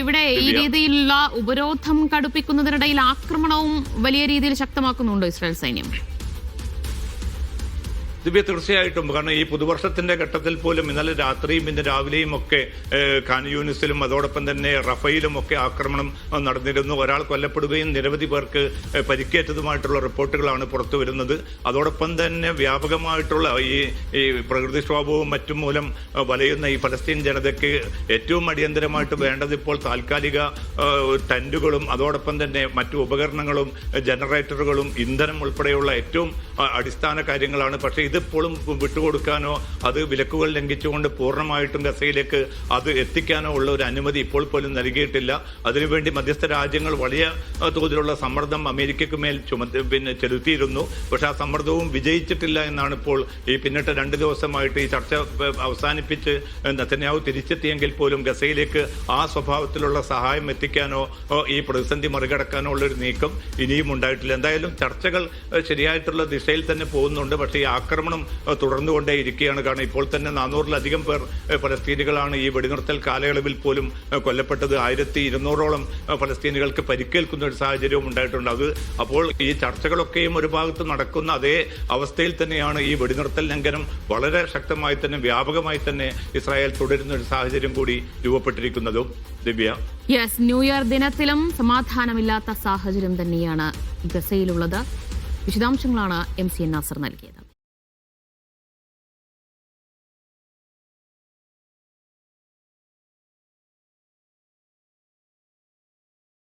ഇവിടെ ഈ. രീതിയിലുള്ള ഉപരോധം കടുപ്പിക്കുന്നതിനിടയിൽ ആക്രമണവും വലിയ രീതിയിൽ ശക്തമാക്കുന്നുണ്ടോ ഇസ്രായേൽ സൈന്യം ദിവ്യ തീർച്ചയായിട്ടും. കാരണം ഈ പുതുവർഷത്തിന്റെ ഘട്ടത്തിൽ പോലും ഇന്നലെ രാത്രിയും ഇന്ന് രാവിലെയും ഒക്കെ ഖാൻ യൂണിസിലും അതോടൊപ്പം തന്നെ റഫയിലും ഒക്കെ ആക്രമണം നടന്നിരുന്നു. ഒരാൾ കൊല്ലപ്പെടുകയും നിരവധി പേർക്ക് പരിക്കേറ്റതുമായിട്ടുള്ള റിപ്പോർട്ടുകളാണ് പുറത്തു വരുന്നത്. അതോടൊപ്പം തന്നെ വ്യാപകമായിട്ടുള്ള ഈ ഈ പ്രകൃതിക്ഷോഭവും മറ്റും മൂലം വലയുന്ന ഈ പലസ്തീൻ ജനതയ്ക്ക് ഏറ്റവും അടിയന്തരമായിട്ട് വേണ്ടത് ഇപ്പോൾ താൽക്കാലിക ടെന്റുകളും അതോടൊപ്പം തന്നെ മറ്റു ഉപകരണങ്ങളും ജനറേറ്ററുകളും ഇന്ധനം ഉൾപ്പെടെയുള്ള ഏറ്റവും അടിസ്ഥാന കാര്യങ്ങളാണ്. പക്ഷേ ഇതിപ്പോഴും വിട്ടുകൊടുക്കാനോ അത് വിലക്കുകൾ ലംഘിച്ചുകൊണ്ട് പൂർണമായിട്ടും ഗസയിലേക്ക് അത് എത്തിക്കാനോ ഉള്ള ഒരു അനുമതി ഇപ്പോൾ പോലും നൽകിയിട്ടില്ല. അതിനുവേണ്ടി മധ്യസ്ഥ രാജ്യങ്ങൾ വലിയ തോതിലുള്ള സമ്മർദ്ദം അമേരിക്കയ്ക്ക് മേൽ ചുമത്തി പിന്നെ ചെലുത്തിയിരുന്നു. പക്ഷെ ആ സമ്മർദ്ദവും വിജയിച്ചിട്ടില്ല എന്നാണ് ഇപ്പോൾ ഈ പിന്നിട്ട രണ്ട് ദിവസമായിട്ട് ഈ ചർച്ച അവസാനിപ്പിച്ച് നത്തന്യാവ് തിരിച്ചെത്തിയെങ്കിൽ പോലും ഗസയിലേക്ക് ആ സ്വഭാവത്തിലുള്ള സഹായം എത്തിക്കാനോ ഈ പ്രതിസന്ധി മറികടക്കാനോ ഉള്ള ഒരു നീക്കം ഇനിയും ഉണ്ടായിട്ടില്ല. എന്തായാലും ചർച്ചകൾ ശരിയായിട്ടുള്ള ശരിയായിട്ടുള്ള ദിശയിൽ തന്നെ പോകുന്നുണ്ട്. പക്ഷേ ഈ ആക്രമണം തുടർന്നുകൊണ്ടേ തുടർന്നുകൊണ്ടേയിരിക്കുകയാണ്. കാരണം ഇപ്പോൾ തന്നെ നാനൂറിലധികം പേർ ഫലസ്തീനികളാണ് ഈ വെടിനിർത്തൽ കാലയളവിൽ പോലും കൊല്ലപ്പെട്ടത്. ആയിരത്തി ഇരുന്നൂറോളം ഫലസ്തീനികൾക്ക് പരിക്കേൽക്കുന്ന ഒരു സാഹചര്യവും ഉണ്ടായിട്ടുണ്ട്. അത് അപ്പോൾ ഈ ചർച്ചകളൊക്കെയും ഒരു ഭാഗത്ത് നടക്കുന്ന അതേ അവസ്ഥയിൽ തന്നെയാണ് ഈ വെടിനിർത്തൽ ലംഘനം വളരെ ശക്തമായി തന്നെ വ്യാപകമായി തന്നെ ഇസ്രായേൽ തുടരുന്ന ഒരു സാഹചര്യം കൂടി രൂപപ്പെട്ടിരിക്കുന്നതും. ദിവ്യ? യെസ് ന്യൂഇയർ ദിനത്തിലും സമാധാനമില്ലാത്ത സാഹചര്യം തന്നെയാണ് ഗസയിലുള്ളത്. വിശദാംശങ്ങളാണ് എം സി എൻ നാസർ നൽകിയത്.